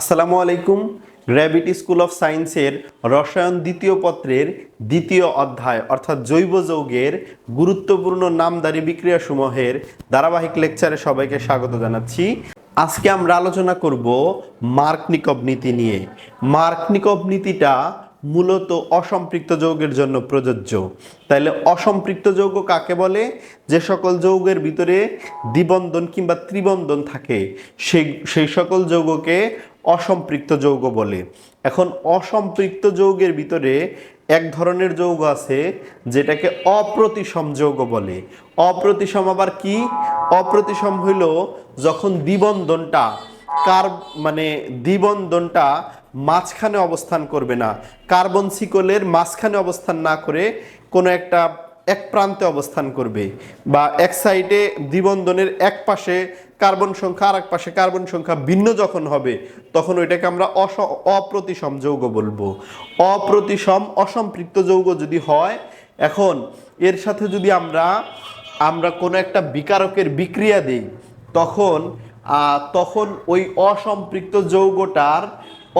আসসালামু আলাইকুম gravity school of সায়েন্সের রসায়ন দ্বিতীয় পত্রের দ্বিতীয় অধ্যায়, অর্থাৎ জৈব যৌগের গুরুত্বপূর্ণ নামদারি বিক্রিয়াসমূহের ধারাবাহিক লেকচারে সবাইকে স্বাগত জানাচ্ছি। আজকে আমরা আলোচনা করব মার্কনিকব নীতি নিয়ে। মার্কনিকব নীতিটা মূলত অসম্পৃক্ত যৌগের জন্য প্রযোজ্য। তাইলে অসম্পৃক্ত যৌগ কাকে বলে? যে সকল যৌগের ভিতরে দ্বিবন্ধন কিংবা ত্রিবন্ধন থাকে, সেই সেই সকল যৌগকে অসম্পৃক্ত যৌগ বলে। এখন অসম্পৃক্ত যৌগের ভিতরে এক ধরনের যৌগ আছে যেটাকে অপ্রতিসম যৌগ বলে। অপ্রতিসম আবার কি? অপ্রতিসম হইল যখন দ্বিবন্ধনটা কার মানে দ্বিবন্ধনটা মাঝখানে অবস্থান করবে না। কার্বন সিকলের মাঝখানে অবস্থান না করে কোনো একটা এক প্রান্তে অবস্থান করবে বা এক সাইডে দ্বিবন্ধনের এক পাশে কার্বন সংখ্যা আর এক পাশে কার্বন সংখ্যা ভিন্ন যখন হবে, তখন ওইটাকে আমরা অস, অপ্রতিসম যৌগ বলব। অপ্রতিসম অসম্পৃক্ত যৌগ যদি হয়, এখন এর সাথে যদি আমরা আমরা কোনো একটা বিকারকের বিক্রিয়া দিই, তখন তখন ওই অসম্পৃক্ত যৌগটার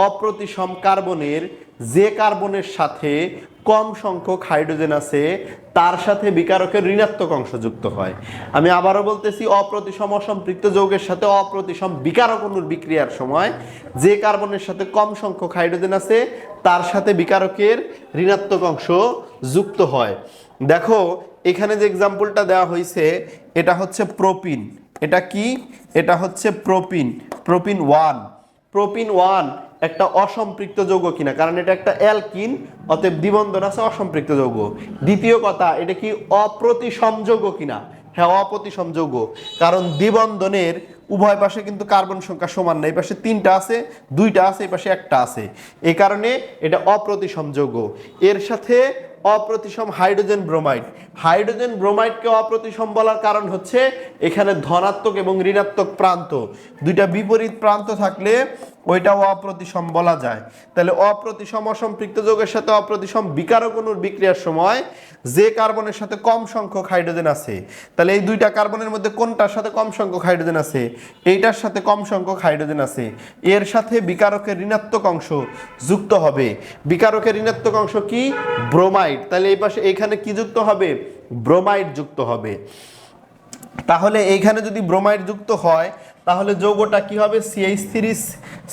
অপ্রতিসম কার্বনের যে কার্বনের সাথে কম সংখ্যক হাইড্রোজেন আছে, তার সাথে বিকারকের ঋণাত্মক অংশ যুক্ত হয়। আমি আবারও বলতেছি, অপ্রতিসম অসম্পৃক্ত যৌগের সাথে অপ্রতিসম বিকারক অনুর বিক্রিয়ার সময় যে কার্বনের সাথে কম সংখ্যক হাইড্রোজেন আছে, তার সাথে বিকারকের ঋণাত্মক অংশ যুক্ত হয়। দেখো, এখানে যে এক্সাম্পলটা দেওয়া হয়েছে এটা হচ্ছে প্রোপিন। এটা কি? এটা হচ্ছে propyne. Propyne one. Propyne one একটা অসম্পৃক্ত যৌগ কিনা, কারণ এটা একটা অ্যালকিন, অতএব দ্বিবন্ধন আছে অসম্পৃক্ত যৌগ। দ্বিতীয় কথা, এটা কি অপ্রতিসম যৌগ কিনা? হ্যাঁ অপ্রতিসম যৌগ। কারণ দ্বিবন্ধনের উভয় পাশে কিন্তু কার্বন সংখ্যা সমান না, এই পাশে তিনটা আছে, দুইটা আছে, এই পাশে একটা আছে। এই কারণে এটা অপ্রতিসম যৌগ। এর সাথে অপ্রতিসম হাইড্রোজেন ব্রোমাইড। হাইড্রোজেন ব্রোমাইডকে অপ্রতিসম বলার কারণ হচ্ছে এখানে ধনাত্মক এবং ঋণাত্মক প্রান্ত। দুইটা বিপরীত প্রান্ত থাকলে ওইটাও অপ্রতিসম বলা যায়। তাহলে অপ্রতিসম অসম্পৃক্ত যৌগের সাথে অপ্রতিসম বিকারক অণুর বিক্রিয়ার সময় যে কার্বনের সাথে কম সংখ্যক হাইড্রোজেন আছে, তাহলে এই দুইটা কার্বনের মধ্যে কোনটার সাথে কম সংখ্যক হাইড্রোজেন আছে, এইটার সাথে কম সংখ্যক হাইড্রোজেন আছে, এর সাথে বিকারকের ঋণাত্মক অংশ যুক্ত হবে। বিকারকের ঋণাত্মক অংশ কি? ব্রোমাইড। তাহলে এই পাশে এইখানে কি যুক্ত হবে? ব্রোমাইড যুক্ত হবে। তাহলে এইখানে যদি ব্রোমাইড যুক্ত হয় তাহলে যৌগটা কি হবে? CH three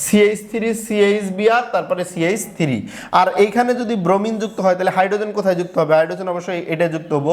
CH three CH BR তারপরে সিএইচ থ্রি আর এইখানে যদি ব্রোমিন যুক্ত হয়, তাহলে হাইড্রোজেন কোথায় যুক্ত হবে? হাইড্রোজেন অবশ্যই এটা যুক্ত হব।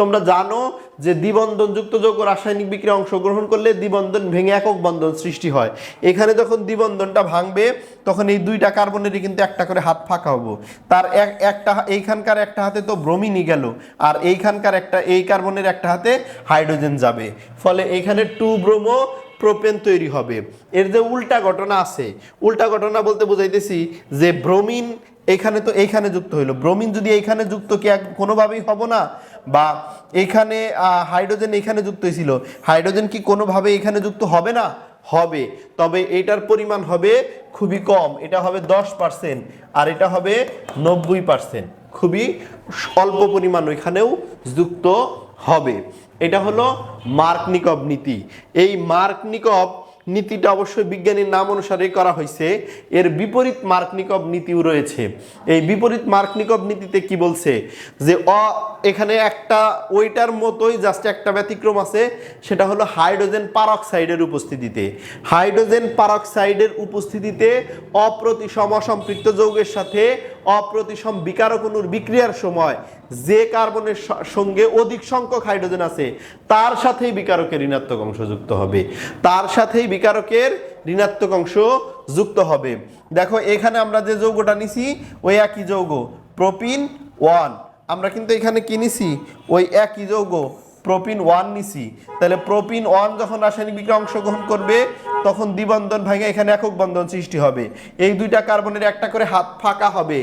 তোমরা জানো যে দ্বিবন্ধন যুক্ত যৌগ রাসায়নিক বিক্রিয়া অংশগ্রহণ করলে দ্বিবন্ধন ভেঙে একক বন্ধন সৃষ্টি হয়। এখানে যখন দ্বিবন্ধনটা ভাঙবে, তখন এই দুইটা কার্বনেরই কিন্তু একটা করে হাত ফাঁকা হব। তার এক, একটা এইখানকার একটা হাতে তো ব্রোমিনই গেল, আর এইখানকার একটা, এই কার্বনের একটা হাতে হাইড্রোজেন যাবে। ফলে এইখানে টু ব্রোমো প্রোপেন তৈরি হবে। এর যে উল্টা ঘটনা আছে, উল্টা ঘটনা বলতে বোঝাইতেছি যে ব্রোমিন এখানে তো এইখানে যুক্ত হইল। ব্রোমিন যদি এইখানে যুক্ত কি কোনোভাবেই হব না? বা এখানে হাইড্রোজেন এইখানে যুক্ত হয়েছিল হাইড্রোজেন কি কোনোভাবে এখানে যুক্ত হবে না? হবে। তবে এটার পরিমাণ হবে খুবই কম। এটা হবে দশ পার্সেন্ট আর এটা হবে নব্বই পার্সেন্ট খুবই অল্প পরিমাণ ওইখানেও যুক্ত হবে। এটা হলো মার্কনিকব নীতি। এই মার্কনিকব নীতিটা অবশ্যই বিজ্ঞানীর নাম অনুসারে করা হয়েছে। এর বিপরীত মার্কনিকব নীতিও রয়েছে। এই বিপরীত মার্কনিকব নীতিতে কি বলছে? যে অ এখানে একটা ওইটার মতোই জাস্ট একটা ব্যতিক্রম আছে, সেটা হলো হাইড্রোজেন পারক্সাইডের উপস্থিতিতে। হাইড্রোজেন পারক্সাইডের উপস্থিতিতে অপ্রতিসম অসম্পৃক্ত যৌগের সাথে অপ্রতিসম বিকারক অণুর বিক্রিয়ার সময় যে কার্বনের সঙ্গে অধিক সংখ্যক হাইড্রোজেন আছে, তার সাথেই বিকারকের ঋণাত্মক অংশ যুক্ত হবে। তার সাথেই বিকারকের ঋণাত্মক অংশ যুক্ত হবে। দেখো, এখানে আমরা যে যৌগটা নিছি, ওই একই যৌগ, প্রোপিন ওয়ান। আমরা কিন্তু এখানে কি নিছি? ওই একই যৌগ, প্রোপিন ওয়ান নিছি। তাহলে প্রোপিন ওয়ান যখন রাসায়নিক বিক্রিয়া অংশগ্রহণ করবে, তখন দ্বিবন্ধন ভাঙে এখানে একক বন্ধন সৃষ্টি হবে। এই দুইটা কার্বনের একটা করে হাত ফাঁকা হবে।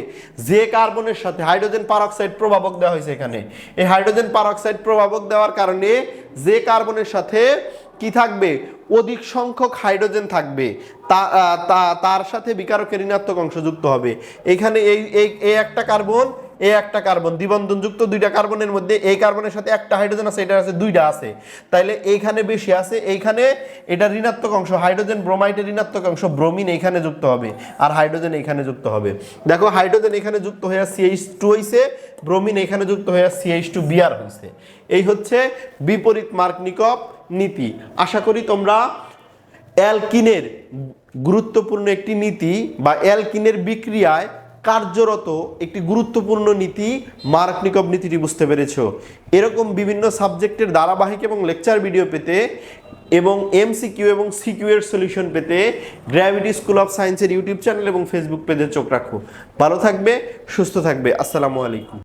যে কার্বনের সাথে হাইড্রোজেন পারক্সাইড প্রভাবক দেওয়া হয়েছে এখানে। এই হাইড্রোজেন পারক্সাইড প্রভাবক দেওয়ার কারণে যে কার্বনের সাথে কি থাকবে? অধিক সংখ্যক হাইড্রোজেন থাকবে। তার সাথে বিকারকের ঋণাত্মক অংশ যুক্ত হবে। এখানে এই এই একটা কার্বন এই একটা কার্বন, দ্বিবন্ধনযুক্ত দুইটা কার্বনের মধ্যে এই কার্বনের সাথে একটা হাইড্রোজেন আছে এটা আছে দুইটা আছে। তাইলে এইখানে বেশি আছে, এইখানে এটা ঋণাত্মক অংশ, হাইড্রোজেন ব্রোমাইডের ঋণাত্মক অংশ, ব্রোমিন এইখানে যুক্ত হবে আর হাইড্রোজেন এইখানে যুক্ত হবে। দেখো, হাইড্রোজেন এখানে যুক্ত হয়ে সিএইচ টু হয়েছে ব্রোমিন এখানে যুক্ত হয়ে সিএইচ টু বিআর হয়েছে এই হচ্ছে বিপরীত মার্কনিকপ নীতি। আশা করি তোমরা অ্যালকিনের গুরুত্বপূর্ণ একটি নীতি বা অ্যালকিনের বিক্রিয়ায় কার্যরত একটি গুরুত্বপূর্ণ নীতি মার্ক নিকব নীতিটি বুঝতে পেরেছ। এরকম বিভিন্ন সাবজেক্টের ধারাবাহিক এবং লেকচার ভিডিও পেতে এবং এমসিকিউ এবং সিকিউ এর সলিউশন পেতে গ্র্যাভিটি স্কুল অফ সায়েন্সের ইউটিউব চ্যানেল এবং ফেসবুক পেজে চোখ রাখো। ভালো থাকবে, সুস্থ থাকবে। আসসালামু আলাইকুম।